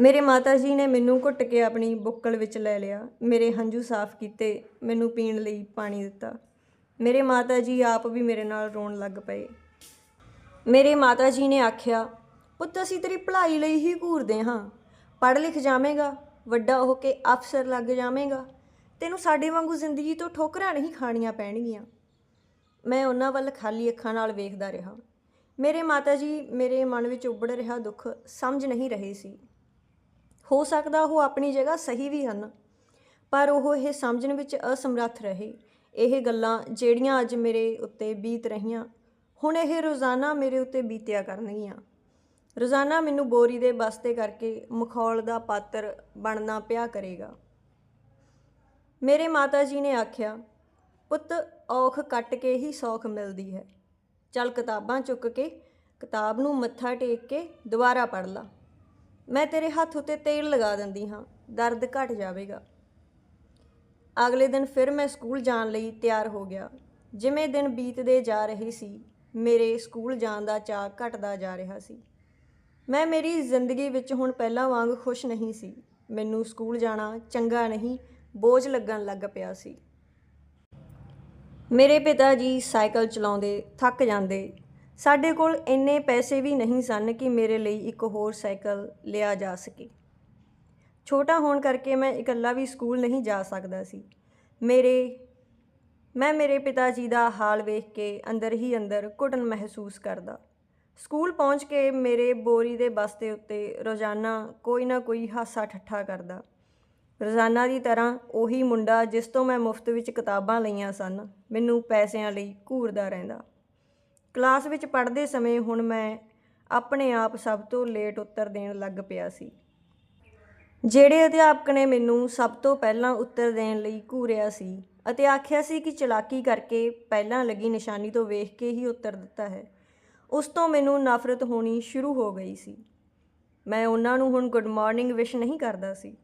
ਮੇਰੇ ਮਾਤਾ ਜੀ ਨੇ ਮੈਨੂੰ ਘੁੱਟ ਕੇ ਆਪਣੀ ਬੁੱਕਲ ਵਿੱਚ ਲੈ ਲਿਆ, ਮੇਰੇ ਹੰਝੂ ਸਾਫ਼ ਕੀਤੇ, ਮੈਨੂੰ ਪੀਣ ਲਈ ਪਾਣੀ ਦਿੱਤਾ। ਮੇਰੇ ਮਾਤਾ ਜੀ ਆਪ ਵੀ ਮੇਰੇ ਨਾਲ ਰੋਣ ਲੱਗ ਪਏ। ਮੇਰੇ ਮਾਤਾ ਜੀ ਨੇ ਆਖਿਆ, ਪੁੱਤ, ਅਸੀਂ ਤੇਰੀ ਭਲਾਈ ਲਈ ਹੀ ਘੂਰਦੇ ਹਾਂ। ਪੜ੍ਹ ਲਿਖ ਜਾਵੇਂਗਾ, ਵੱਡਾ ਹੋ ਕੇ ਅਫਸਰ ਲੱਗ ਜਾਵੇਂਗਾ। ਤੈਨੂੰ ਸਾਡੇ ਵਾਂਗੂ ਜ਼ਿੰਦਗੀ ਤੋਂ ਠੋਕਰਾਂ ਨਹੀਂ ਖਾਣੀਆਂ ਪੈਣਗੀਆਂ। ਮੈਂ ਉਹਨਾਂ ਵੱਲ ਖਾਲੀ ਅੱਖਾਂ ਨਾਲ ਵੇਖਦਾ ਰਿਹਾ। ਮੇਰੇ ਮਾਤਾ ਜੀ ਮੇਰੇ ਮਨ ਵਿੱਚ ਉੱਭੜ ਰਿਹਾ ਦੁੱਖ ਸਮਝ ਨਹੀਂ ਰਹੇ ਸੀ। ਹੋ ਸਕਦਾ ਉਹ ਆਪਣੀ ਜਗ੍ਹਾ ਸਹੀ ਵੀ ਹਨ, ਪਰ ਉਹ ਇਹ ਸਮਝਣ ਵਿੱਚ ਅਸਮਰੱਥ ਰਹੇ। ਇਹ ਗੱਲਾਂ ਜਿਹੜੀਆਂ ਅੱਜ ਮੇਰੇ ਉੱਤੇ ਬੀਤ ਰਹੀਆਂ, ਹੁਣ ਇਹ ਰੋਜ਼ਾਨਾ ਮੇਰੇ ਉੱਤੇ ਬੀਤਿਆ ਕਰਨਗੀਆਂ। ਰੋਜ਼ਾਨਾ ਮੈਨੂੰ ਬੋਰੀ ਦੇ ਬਸਤੇ ਕਰਕੇ ਮਖੌਲ ਦਾ ਪਾਤਰ ਬਣਨਾ ਪਿਆ ਕਰੇਗਾ। ਮੇਰੇ ਮਾਤਾ ਜੀ ਨੇ ਆਖਿਆ, ਪੁੱਤ, ਔਖ ਕੱਟ ਕੇ ਹੀ ਸੌਖ ਮਿਲਦੀ ਹੈ। ਚੱਲ ਕਿਤਾਬਾਂ ਚੁੱਕ ਕੇ, ਕਿਤਾਬ ਨੂੰ ਮੱਥਾ ਟੇਕ ਕੇ ਦੁਬਾਰਾ ਪੜ੍ਹ ਲਾ। ਮੈਂ ਤੇਰੇ ਹੱਥ ਉੱਤੇ ਤੇਲ ਲਗਾ ਦਿੰਦੀ ਹਾਂ, ਦਰਦ ਘਟ ਜਾਵੇਗਾ। ਅਗਲੇ ਦਿਨ ਫਿਰ ਮੈਂ ਸਕੂਲ ਜਾਣ ਲਈ ਤਿਆਰ ਹੋ ਗਿਆ। ਜਿਵੇਂ ਦਿਨ ਬੀਤਦੇ ਜਾ ਰਹੇ ਸੀ, ਮੇਰੇ ਸਕੂਲ ਜਾਣ ਦਾ ਚਾਅ ਘਟਦਾ ਜਾ ਰਿਹਾ ਸੀ। ਮੈਂ ਮੇਰੀ ਜ਼ਿੰਦਗੀ ਵਿੱਚ ਹੁਣ ਪਹਿਲਾਂ ਵਾਂਗ ਖੁਸ਼ ਨਹੀਂ ਸੀ। ਮੈਨੂੰ ਸਕੂਲ ਜਾਣਾ ਚੰਗਾ ਨਹੀਂ, ਬੋਝ ਲੱਗਣ ਲੱਗ ਪਿਆ ਸੀ। ਮੇਰੇ ਪਿਤਾ ਜੀ ਸਾਈਕਲ ਚਲਾਉਂਦੇ, ਥੱਕ ਜਾਂਦੇ। ਸਾਡੇ ਕੋਲ ਇੰਨੇ ਪੈਸੇ ਵੀ ਨਹੀਂ ਸਨ ਕਿ ਮੇਰੇ ਲਈ ਇੱਕ ਹੋਰ ਸਾਈਕਲ ਲਿਆ ਜਾ ਸਕੇ। ਛੋਟਾ ਹੋਣ ਕਰਕੇ ਮੈਂ ਇਕੱਲਾ ਵੀ ਸਕੂਲ ਨਹੀਂ ਜਾ ਸਕਦਾ ਸੀ। ਮੇਰੇ, ਮੈਂ ਮੇਰੇ ਪਿਤਾ ਜੀ ਦਾ ਹਾਲ ਵੇਖ ਕੇ ਅੰਦਰ ਹੀ ਅੰਦਰ ਘੁਟਨ ਮਹਿਸੂਸ ਕਰਦਾ। ਸਕੂਲ ਪਹੁੰਚ ਕੇ ਮੇਰੇ ਬੋਰੀ ਦੇ ਬਸਤੇ ਉੱਤੇ ਰੋਜ਼ਾਨਾ ਕੋਈ ਨਾ ਕੋਈ ਹਾਸਾ ਠੱਠਾ ਕਰਦਾ। ਰੋਜ਼ਾਨਾ ਦੀ ਤਰ੍ਹਾਂ ਉਹੀ ਮੁੰਡਾ ਜਿਸ ਤੋਂ ਮੈਂ ਮੁਫਤ ਵਿੱਚ ਕਿਤਾਬਾਂ ਲਈਆਂ ਸਨ, ਮੈਨੂੰ ਪੈਸਿਆਂ ਲਈ ਘੂਰਦਾ ਰਹਿੰਦਾ। ਕਲਾਸ ਵਿੱਚ ਪੜ੍ਹਦੇ ਸਮੇਂ ਹੁਣ ਮੈਂ ਆਪਣੇ ਆਪ ਸਭ ਤੋਂ ਲੇਟ ਉੱਤਰ ਦੇਣ ਲੱਗ ਪਿਆ ਸੀ। ਜਿਹੜੇ ਅਧਿਆਪਕ ਨੇ ਮੈਨੂੰ ਸਭ ਤੋਂ ਪਹਿਲਾਂ ਉੱਤਰ ਦੇਣ ਲਈ ਘੂਰਿਆ ਸੀ ਅਤੇ ਆਖਿਆ ਸੀ ਕਿ ਚਲਾਕੀ ਕਰਕੇ ਪਹਿਲਾਂ ਲੱਗੀ ਨਿਸ਼ਾਨੀ ਤੋਂ ਵੇਖ ਕੇ ਹੀ ਉੱਤਰ ਦਿੱਤਾ ਹੈ, ਉਸ ਤੋਂ ਮੈਨੂੰ ਨਫ਼ਰਤ ਹੋਣੀ ਸ਼ੁਰੂ ਹੋ ਗਈ ਸੀ। ਮੈਂ ਉਹਨਾਂ ਨੂੰ ਹੁਣ ਗੁੱਡ ਮਾਰਨਿੰਗ ਵਿਸ਼ ਨਹੀਂ ਕਰਦਾ ਸੀ।